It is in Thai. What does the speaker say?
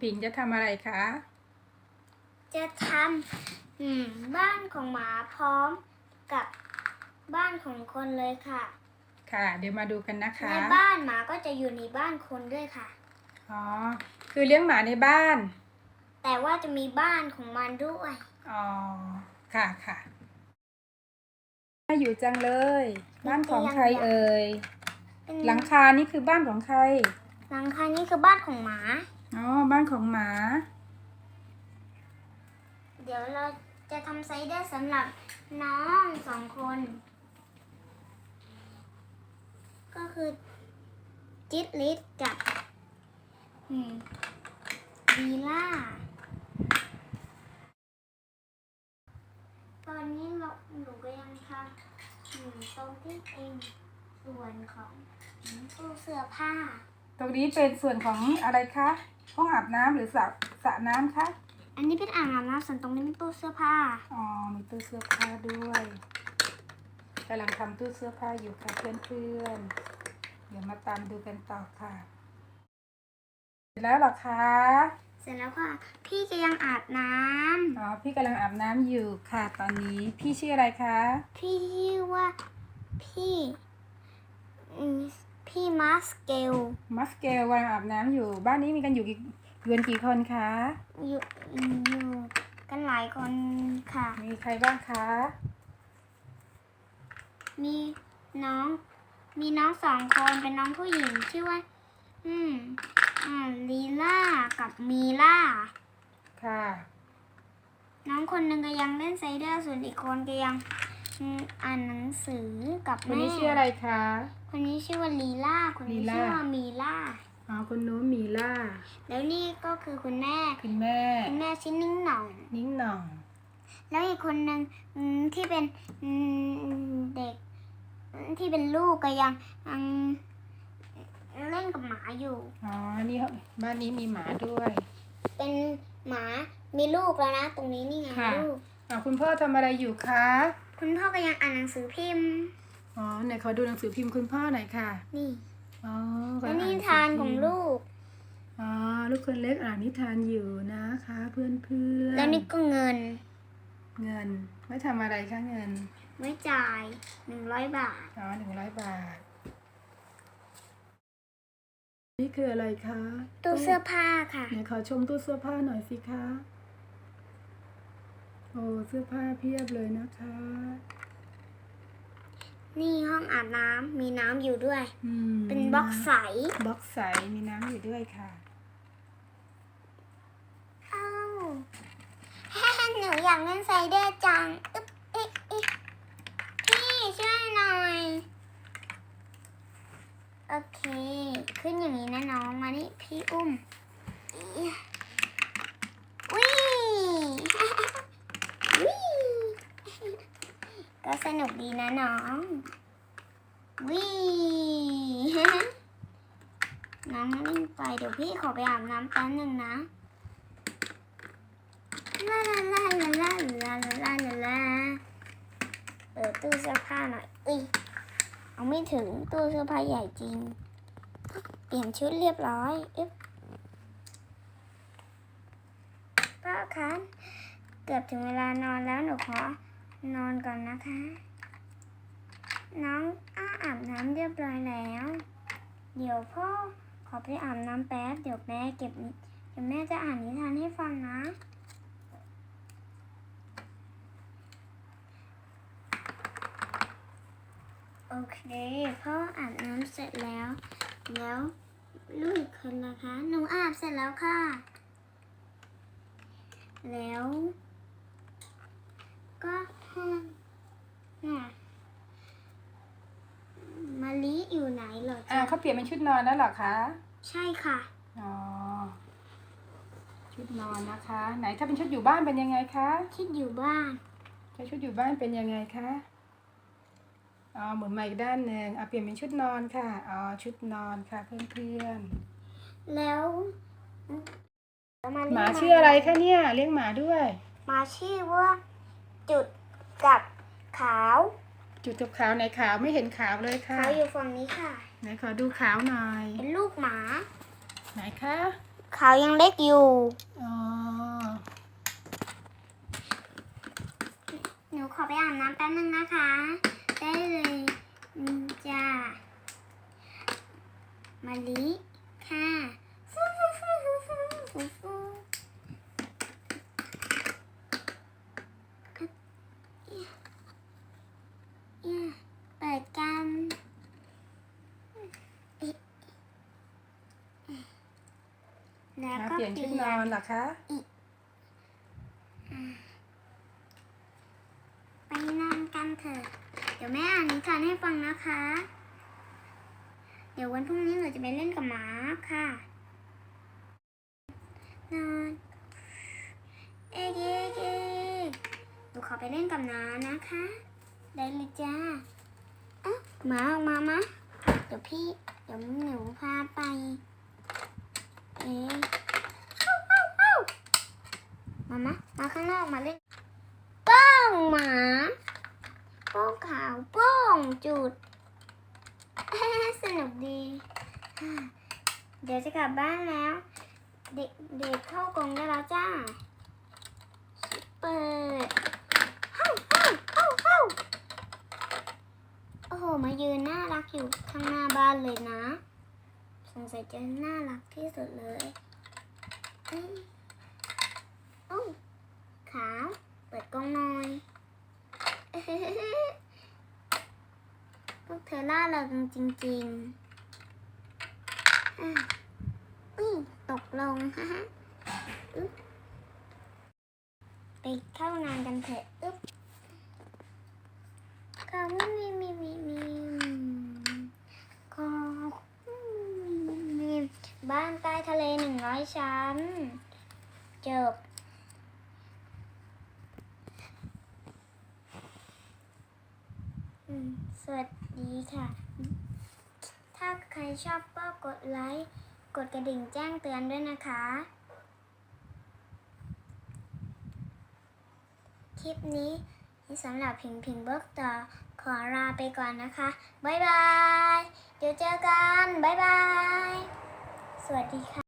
ปิ่นจะทำอะไรคะ จะทำอืมบ้านของหมาพร้อมกับบ้านของคนเลยค่ะ ค่ะ เดี๋ยวมาดูกันนะคะ ในบ้านหมาก็จะอยู่ในบ้านคนด้วยค่ะ อ๋อ คือเลี้ยงหมาในบ้าน แต่ว่าจะมีบ้านของมันด้วย อ๋อ ค่ะค่ะน่าอยู่จังเลย บ้านของใครเอ่ยเป็นหลังคานี่คือบ้านของใคร หลังคานี่คือบ้านของหมา อ๋อ บ้านของหมา เดี๋ยวเราจะทำไซเดอร์สำหรับน้องสองคน ก็คือจิตลิสกับอืมวีล่า ตอนนี้เราหนูก็ยังทำอยู่ตรงที่เป็นส่วนของตู้เสื้อผ้า ตรงนี้เป็นส่วนของอะไรคะห้องอาบน้ำหรือสระสระน้ำคะอันนี้เป็นอ่างอาบน้ำส่วนตรงนี้เป็นตู้เสื้อผ้า อ๋อมีตู้เสื้อผ้าด้วยกำลังทำตู้เสื้อผ้าอยู่ค่ะเพื่อนๆเดี๋ยวมาตามดูกันต่อค่ะ เสร็จแล้วเหรอคะเสร็จแล้วค่ะ พี่จะยังอาบน้ำอ๋อพี่กำลังอาบน้ำอยู่ค่ะ ตอนนี้พี่ชื่ออะไรคะ พี่ชื่อว่าพี่อืม พี่มาสเกล มัสเกลกำลังอาบน้ำอยู่ บ้านนี้มีกันอยู่กี่อยู่กันกี่คนคะ อยู่อยู่กันหลายคนค่ะ มีใครบ้างคะ มีน้อง มีน้องสองคนเป็นน้องผู้หญิงชื่อว่า อืมอ่าลีล่ากับมีล่า ค่ะ น้องคนหนึ่งก็ยังเล่นไซเดอร์ส่วนอีกคนก็ยัง อืมอ่านหนังสือกับคนแม่นี้ชื่ออะไรคะ คนนี้ชื่อว่าลีล่าคนนี้ลีล่าชื่อว่ามีล่า อ๋อคนนู้นมีล่า แล้วนี่ก็คือคุณแม่ คุณแม่ คุณแม่ชื่อนิ่งหน่อง นิ้งหน่อง แล้วอีกคนหนึ่งอืมที่เป็นอืมเด็กอืมที่เป็นลูกก็ยังยังเล่นกับหมาอยู่ อ๋อ นี่บ้านนี้มีหมาด้วย เป็นหมามีลูกแล้วนะ ตรงนี้นี่ไงค่ะ ลูก อ่าคุณพ่อทำอะไรอยู่คะ คุณพ่อก็ยังอ่านหนังสือพิมพ์ อ๋อไหนขอดูหนังสือพิมพ์คุณพ่อหน่อยค่ะ นี่ อ๋อและนิทานของลูก อ๋อลูกคนเล็กอ่านนิทานอยู่นะคะ เพื่อนเพื่อนแล้วนี่ก็เงิน เงินไม่ทำอะไรคะเงินไว้จ่ายหนึ่งร้อยบาท อ๋อหนึ่งร้อยบาท นี่คืออะไรคะตู้เสื้อผ้าค่ะ ไหนขอชมตู้เสื้อผ้าหน่อยสิคะโอ้เสื้อผ้าเพียบเลยนะคะ นี่ห้องอาบน้ำมีน้ำอยู่ด้วย อืมเป็นบล็อกใสบล็อกใสมีน้ำอยู่ด้วยค่ะอ้าวหนูอยากเล่นไซเดอร์จังอึ๊บเอ๊ะเอ๊ะพี่ช่วยหน่อย โอเค ขึ้นอย่างนี้นะน้องมานี่พี่อุ้มอีวิ วิก็ สนุกดีนะน้อง วิน้องวิ่งไปเดี๋ยวพี่ขอไปอาบน้ำแป๊บหนึ่งนะลาลาลาลาลาลาลาลาลาลาเปิดตู้เสื้อผ้าหน่อยอุ้ยเอาไม่ถึงตู้เสื้อผ้าใหญ่จริง เปลี่ยนชุดเรียบร้อยอึ๊บป้าคะเกือบถึงเวลานอนแล้วหนูขอ นอนก่อนนะคะ น้องอ้าอาบน้ำเรียบร้อยแล้ว เดี๋ยวพ่อขอไปอาบน้ำแป๊บ เดี๋ยวแม่เก็บนิเดี๋ยวแม่จะอ่านนิทานให้ฟังนะ โอเคพ่ออาบน้ำเสร็จแล้ว แล้วลูกอีกคนนะคะ หนูอาบเสร็จแล้วค่ะ แล้ว ก็ มาลิอยู่ไหนเหรออ่าจ๊ะเขาเปลี่ยนเป็นชุดนอนแล้วเหรอคะ ใช่ค่ะ อ๋อ ชุดนอนนะคะ ไหนถ้าเป็นชุดอยู่บ้านเป็นยังไงคะ คิดอยู่บ้าน ถ้าชุดอยู่บ้านเป็นยังไงคะ อ๋อหมุนมาอีกด้านหนึ่งอะเปลี่ยนเป็นชุดนอนค่ะ อ๋อ ชุดนอนค่ะเพื่อนแล้วแล้วๆลิหมาชื่ออะไรคะเนี่ย เลี้ยงหมาด้วย หมาชื่อว่า จุด กับขาวจุดกับขาวไหนขาวไม่เห็นขาวเลยค่ะขาวอยู่ฝั่งนี้ค่ะไหนขอดูขาวหน่อย เป็นลูกหมา ไหนคะนเขายังเล็กอยู่อ๋อหนูขอไปอาบน้ำแป๊บนึงนะคะ ได้เลยอืมจ้ามาลิค่ะฟูฟูฟูฟูฟูฟูฟูเอี่ยเปิดกัน แล้วมาก็เปลี่ยนชุดนอนเหรอคะไปนอนกันเถอะ เดี๋ยวแม่อ่านนิทานให้ฟังนะคะ เดี๋ยววันพรุ่งนี้หนูจะไปเล่นกับหมาค่ะ นอน เอ๊ะเอ๊ะเอ๊ะหนูขอไปเล่นกับน้านะคะ ได้เลยจ้าเอ้าหมาออกมามะเดี๋ยวพี่ เดี๋ยวหนูพาไป เอ๊ะเอ้มามามาข้างนอกมาเล่นโป้องหมาโป้องขาวโป้องจุด สนุกดี เดี๋ยวจะกลับบ้านแล้ว เด็กเด็กเข้ากรงได้แล้วจ้า เปิดเฮ้าเฮ้าเฮ้าเฮ้าโอ้โห มายืนน่ารักอยู่ข้างหน้าบ้านเลยนะ สงสัยจะน่ารักที่สุดเลยโอ้ขาว เปิดกล้องหน่อยพวกเธอล่าเริงจริงๆอะอุ้ยตกลงฮะฮะไปเข้างานกันเถอะอึ๊บก็มีมีมีมีก็มี บ้านใต้ทะเลหนึ่งร้อยชั้น จบ สวัสดีค่ะ ถ้าใครชอบก็กดไลค์ กดกระดิ่งแจ้งเตือนด้วยนะคะ คลิปนี้สำหรับพิงพิงเบิร์กต่อขอลาไปก่อนนะคะ บ๊ายบาย เดี๋ยวเจอกัน บ๊ายบาย สวัสดีค่ะ